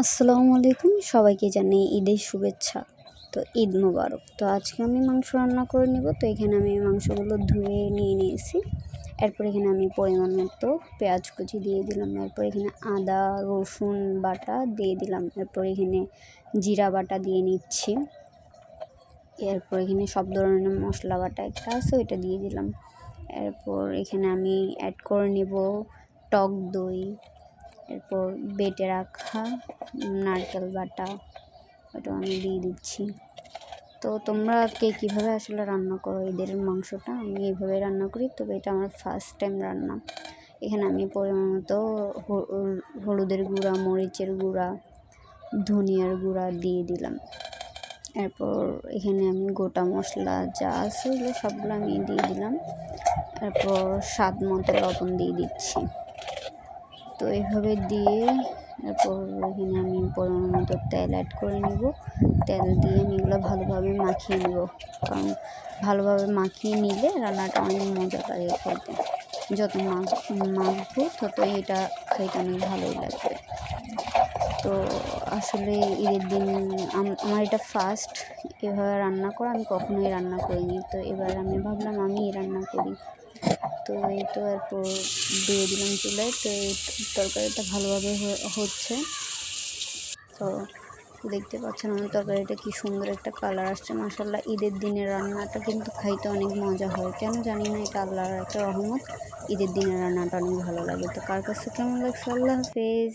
আসসালামু আলাইকুম। সবাইকে জানাই ঈদের শুভেচ্ছা। তো ঈদ মোবারক। তো আজকে আমি মাংস রান্না করে নেব। তো এখানে আমি মাংসগুলো ধুয়ে নিয়ে নিয়েছি। এরপর এখানে আমি পরিমাণ মতো পেঁয়াজ কুচি দিয়ে দিলাম। এরপর এখানে আদা, রসুন বাটা দিয়ে দিলাম। এরপর এখানে জিরা বাটা দিয়ে নিচ্ছি। এরপর এখানে সব ধরনের মশলা বাটা একটা আছে, ওইটা দিয়ে দিলাম। এরপর এখানে আমি অ্যাড করে নেব টক দই। এরপর বেটে রাখা নারকেল বাটা, ওটা আমি দিয়ে দিচ্ছি। তো তোমরা কে কীভাবে আসলে রান্না করো? এদের মাংসটা আমি এইভাবে রান্না করি তবে এটা আমার ফার্স্ট টাইম রান্না। এখানে আমি পরিমাণ মতো হলুদের গুঁড়া, মরিচের গুঁড়া, ধনিয়ার গুঁড়া দিয়ে দিলাম। এরপর এখানে আমি গোটা মশলা যা আছে সবগুলো আমি দিয়ে দিলাম। এরপর স্বাদ মতো লবণ দিয়ে দিচ্ছি। তো এইভাবে দিয়ে তারপর এখানে আমি পরিমাণ মতো তেল অ্যাড করে নিব। তেল দিয়ে আমি এগুলো ভালোভাবে মাখিয়ে নিব। কারণ ভালোভাবে মাখিয়ে নিলে রান্নাটা অনেক মজা লাগে খেতে। যত মাখবো ততই এটা খাইতে অনেক ভালোই লাগবে। তো আসলে ঈদের দিন আমার এটা ফার্স্ট এভাবে রান্না করা, আমি কখনোই রান্না করিনি। তো এবার আমি ভাবলাম আমি রান্না করি। তো এই তো এরপর দিয়ে দিলাম চুলায় তো এই তরকারিটা ভালোভাবে হচ্ছে। তো দেখতে পাচ্ছেন আমার তরকারিটা কী সুন্দর একটা কালার আসছে। মাসাল্লাহ ঈদের দিনের রান্নাটা কিন্তু খাইতে অনেক মজা হয়। কেন জানি না, এটা আল্লাহর একটা রহমত। ঈদের দিনের রান্নাটা অনেক ভালো লাগে। তো কার কাছে কেমন লাগছে? আল্লাহ হাফেজ।